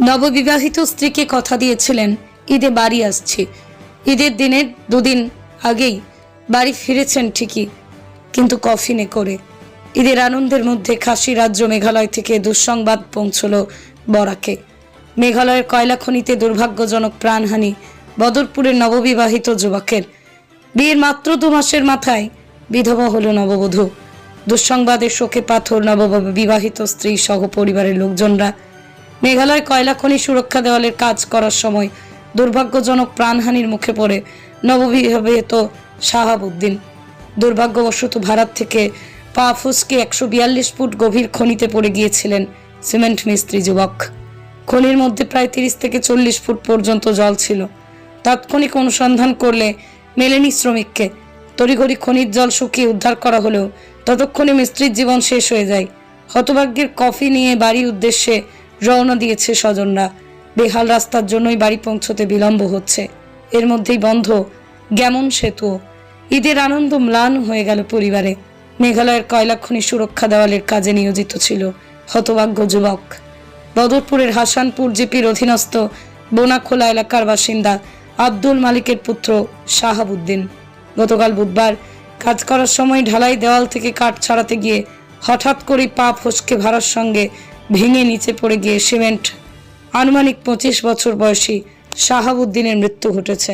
নববিবাহিত স্ত্রীকে কথা দিয়েছিলেন, ঈদে বাড়ি আসছি। ঈদের দিনের দুদিন আগেই বাড়ি ফিরেছেন ঠিকই, কিন্তু কফিনে করে। ঈদের আনন্দের মধ্যে খাসি রাজ্য মেঘালয় থেকে দুঃসংবাদ পৌঁছল বরাকে। মেঘালয়ের কয়লা খনিতে দুর্ভাগ্যজনক প্রাণহানি বদরপুরের নববিবাহিত যুবকের। বিয়ের মাত্র দু মাসের মাথায় বিধবা হল নববধূ। দুঃসংবাদের শোকে পাথর নববিবাহিত স্ত্রী সহ পরিবারের লোকজনরা মেঘালয় কয়লা খনি সুরক্ষা দেওয়ালের কাজ করার সময় দুর্ভাগ্যজনক প্রাণহানির মুখে পড়ে নববিবাহিত শাহাবুদ্দিন। দুর্ভাগ্যবশত ভারত থেকে পা ফুসকে একশো বিয়াল্লিশ ফুট গভীর খনিতে পড়ে গিয়েছিলেন সিমেন্ট মিস্ত্রি যুবক। খনির মধ্যে প্রায় তিরিশ থেকে চল্লিশ ফুট পর্যন্ত জল ছিল। তাৎক্ষণিক অনুসন্ধান করলে মেলেনি শ্রমিককে। তড়িঘড়ি খনির জল শুকিয়ে উদ্ধার করা হলেও ততক্ষণে মিস্ত্রির জীবন শেষ হয়ে যায়। হতভাগ্যের কফি নিয়ে বাড়ির উদ্দেশ্যে রওনা দিয়েছে স্বজনরা। বেহাল রাস্তার জন্যই বাড়ি পৌঁছতে বিলম্ব হচ্ছে। এর মধ্যেই বন্ধ গ্যামন সেতু। ঈদের আনন্দ ম্লান হয়ে গেল পরিবারে। মেঘালয়ের কয়লা খনি সুরক্ষা দেওয়ালের কাজে নিয়োজিত ছিল হতভাগ্য যুবক। বদরপুরের হাসানপুর জিপির অধীনস্থ বোনাখোলা এলাকার বাসিন্দা আব্দুল মালিকের পুত্র শাহাবুদ্দিন। গতকাল বুধবার কাজ করার সময় ঢালাই দেওয়াল থেকে কাঠ ছাড়াতে গিয়ে হঠাৎ করেই পা ফসকে ভাড়ার সঙ্গে ভেঙে নিচে পড়ে গিয়ে সিমেন্ট। আনুমানিক পঁচিশ বছর বয়সী শাহাবুদ্দিনের মৃত্যু ঘটেছে।